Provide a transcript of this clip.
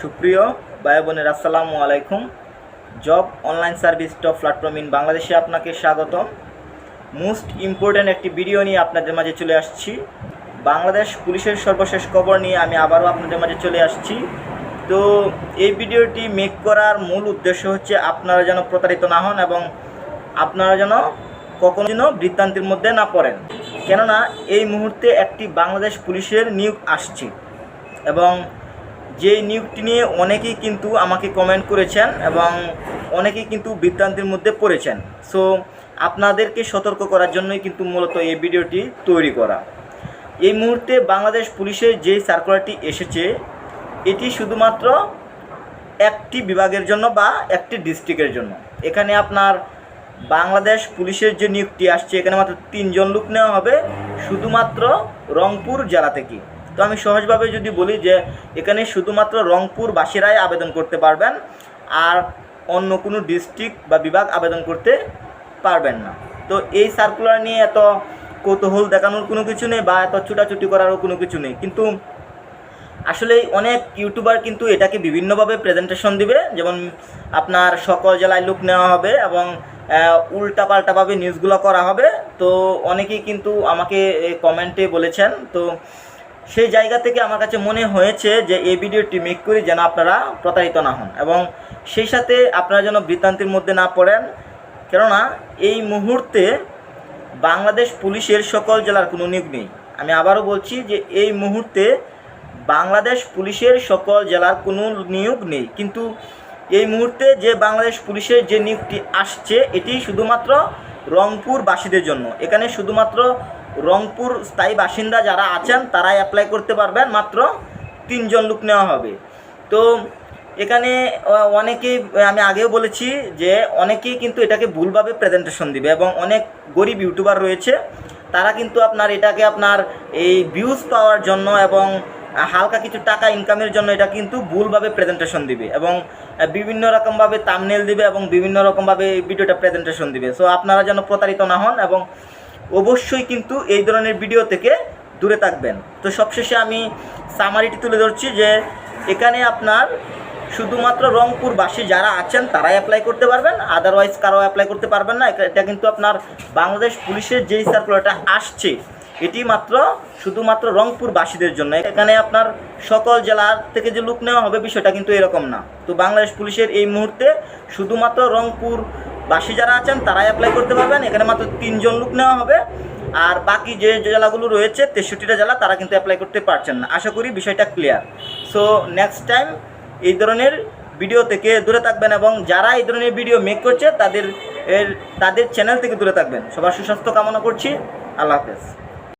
সুপ্রিয় ভাই বোনের, আসসালামু আলাইকুম। Job online service top platform in বাংলাদেশে আপনাকে স্বাগতম। মোস্ট ইম্পর্ট্যান্ট একটি ভিডিও নিয়ে আপনাদের মাঝে চলে আসছি। বাংলাদেশ পুলিশের সর্বশেষ খবর নিয়ে আমি আবারও আপনাদের মাঝে চলে আসছি। তো এই ভিডিওটি মেক করার মূল উদ্দেশ্য হচ্ছে আপনারা যেন প্রতারিত না হন এবং আপনারা যেন কখনো যেন বৃত্তান্তের মধ্যে না পড়েন। কেননা এই মুহূর্তে একটি বাংলাদেশ পুলিশের নিয়োগ আসছে এবং যে নিয়োগটি নিয়ে অনেকেই কিন্তু আমাকে কমেন্ট করেছেন এবং অনেকেই কিন্তু বৃত্তান্তের মধ্যে পড়েছেন। সো আপনাদেরকে সতর্ক করার জন্যই কিন্তু মূলত এই ভিডিওটি তৈরি করা। এই মুহূর্তে বাংলাদেশ পুলিশের যে সার্কুলারটি এসেছে, এটি শুধুমাত্র একটি বিভাগের জন্য বা একটি ডিস্ট্রিক্টের জন্য। এখানে আপনার বাংলাদেশ পুলিশের যে নিয়োগটি আসছে, এখানে মাত্র তিনজন লোক নেওয়া হবে, শুধুমাত্র রংপুর জেলা থেকে। তো আমি সহজভাবে যদি বলি যে এখানে শুধুমাত্র রংপুরবাসীরাই আবেদন করতে পারবেন আর অন্য কোনো ডিস্ট্রিক্ট বা বিভাগ আবেদন করতে পারবেন না। তো এই সার্কুলার নিয়ে এত কৌতূহল দেখানোর কোনো কিছু নেই বা এত ছুটাছুটি করারও কোনো কিছু নেই। কিন্তু আসলে অনেক ইউটিউবার কিন্তু এটাকে বিভিন্নভাবে প্রেজেন্টেশন দিবে। যেমন আপনার সকল জেলায় লুক নেওয়া হবে এবং উল্টা পাল্টাভাবে নিউজগুলো করা হবে। তো অনেকেই কিন্তু আমাকে কমেন্টে বলেছেন। তো সেই জায়গা থেকে আমার কাছে মনে হয়েছে যে এই ভিডিওটি মেক করি যেন আপনারা প্রতারিত না হন। এবং সেই সাথে আপনারা যেন বৃত্তান্তের মধ্যে না পড়েন। কেননা এই মুহূর্তে বাংলাদেশ পুলিশের সকল জেলার কোনো নিয়োগ নেই। আমি আবারও বলছি যে এই মুহূর্তে বাংলাদেশ পুলিশের সকল জেলার কোনো নিয়োগ নেই। কিন্তু এই মুহূর্তে যে বাংলাদেশ পুলিশের যে নিয়োগটি আসছে, এটি শুধুমাত্র রংপুরবাসীদের জন্য। এখানে শুধুমাত্র রংপুর স্থায়ী বাসিন্দা যারা আছেন, তারাই অ্যাপ্লাই করতে পারবেন, মাত্র তিনজন লোক নেওয়া হবে। তো এখানে অনেকেই, আমি আগেও বলেছি যে অনেকেই কিন্তু এটাকে ভুলভাবে প্রেজেন্টেশন দিবে এবং অনেক গরিব ইউটিউবার রয়েছে, তারা কিন্তু আপনার এটাকে আপনার এই ভিউজ পাওয়ার জন্য এবং হালকা কিছু টাকা ইনকামের জন্য এটা কিন্তু ভুলভাবে প্রেজেন্টেশন দিবে এবং বিভিন্ন রকমভাবে তামনেল দিবে এবং বিভিন্ন রকমভাবে ভিডিওটা প্রেজেন্টেশন দিবে। সো আপনারা যেন প্রতারিত না হন এবং অবশ্যই কিন্তু এই ধরনের ভিডিও থেকে দূরে থাকবেন। তো সবশেষে আমি সামারিটি তুলে ধরছি যে, এখানে আপনার শুধুমাত্র রংপুরবাসী যারা আছেন, তারাই অ্যাপ্লাই করতে পারবেন আদারওয়াইজ কারও অ্যাপ্লাই করতে পারবেন না। এটা- কিন্তু আপনার বাংলাদেশ পুলিশের যেই সার্কুলারটা আসছে, এটি মাত্র শুধুমাত্র রংপুরবাসীদের জন্য। এখানে আপনার সকল জেলার থেকে যে লুক নেওয়া হবে বিষয়টা কিন্তু এরকম না। তো বাংলাদেশ পুলিশের এই মুহূর্তে শুধুমাত্র রংপুর বাসী যারা আছেন তারাই অ্যাপ্লাই করতে পারবেন। এখানে মাত্র তিনজন লোক নেওয়া হবে। আর বাকি যে জেলাগুলো রয়েছে, তেষট্টিটা জেলা, তারা কিন্তু অ্যাপ্লাই করতে পারছেন না। আশা করি বিষয়টা ক্লিয়ার সো নেক্সট টাইম এই ধরনের ভিডিও থেকে দূরে থাকবেন এবং যারা এই ধরনের ভিডিও মেক করছে, তাদের এর, তাদের চ্যানেল থেকে দূরে থাকবেন। সবার সুস্বাস্থ্য কামনা করছি। আল্লাহ হাফেজ।